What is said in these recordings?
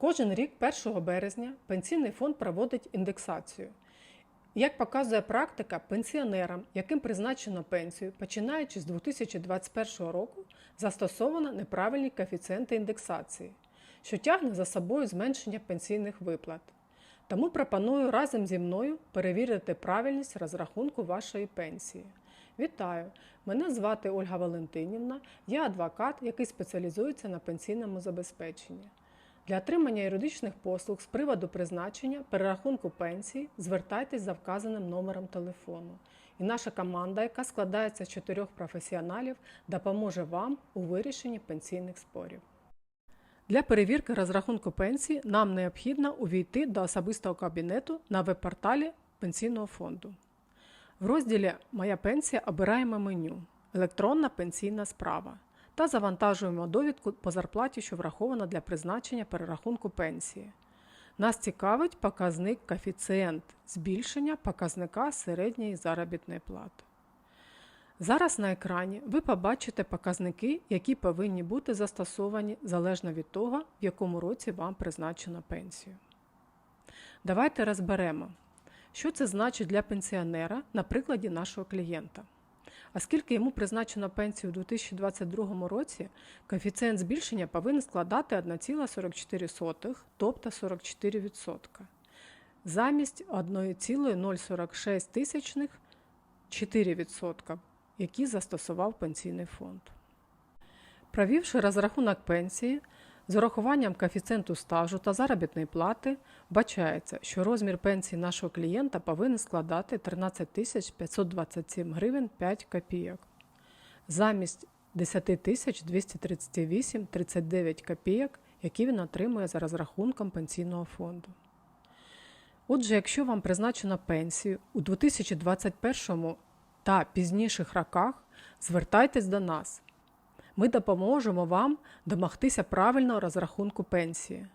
Кожен рік, 1 березня, пенсійний фонд проводить індексацію. Як показує практика, пенсіонерам, яким призначено пенсію, починаючи з 2021 року, застосовано неправильні коефіцієнти індексації, що тягне за собою зменшення пенсійних виплат. Тому пропоную разом зі мною перевірити правильність розрахунку вашої пенсії. Вітаю! Мене звати Ольга Валентинівна, я адвокат, який спеціалізується на пенсійному забезпеченні. Для отримання юридичних послуг з приводу призначення перерахунку пенсії звертайтесь за вказаним номером телефону. І наша команда, яка складається з чотирьох професіоналів, допоможе вам у вирішенні пенсійних спорів. Для перевірки розрахунку пенсії нам необхідно увійти до особистого кабінету на веб-порталі Пенсійного фонду. В розділі Моя пенсія обираємо меню Електронна пенсійна справа та завантажуємо довідку по зарплаті, що врахована для призначення перерахунку пенсії. Нас цікавить показник коефіцієнт збільшення показника середньої заробітної плати. Зараз на екрані ви побачите показники, які повинні бути застосовані залежно від того, в якому році вам призначено пенсію. Давайте розберемо, що це значить для пенсіонера на прикладі нашого клієнта. Оскільки йому призначено пенсію у 2022 році, коефіцієнт збільшення повинен складати 1,44, тобто 44%, замість 1,046 тисячних 4%, які застосував пенсійний фонд. Провівши розрахунок пенсії, з урахуванням коефіцієнту стажу та заробітної плати бачається, що розмір пенсії нашого клієнта повинен складати 13 527 гривень 5 копійок. Замість 10 238 39 копійок, які він отримує за розрахунком пенсійного фонду. Отже, якщо вам призначено пенсію у 2021 та пізніших роках, звертайтесь до нас. Ми допоможемо вам домогтися правильного розрахунку пенсії.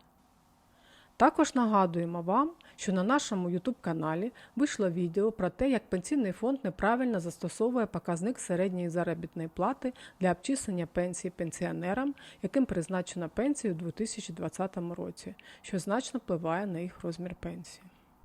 Також нагадуємо вам, що на нашому YouTube каналі вийшло відео про те, як пенсійний фонд неправильно застосовує показник середньої заробітної плати для обчислення пенсії пенсіонерам, яким призначено пенсію у 2020 році, що значно впливає на їх розмір пенсії.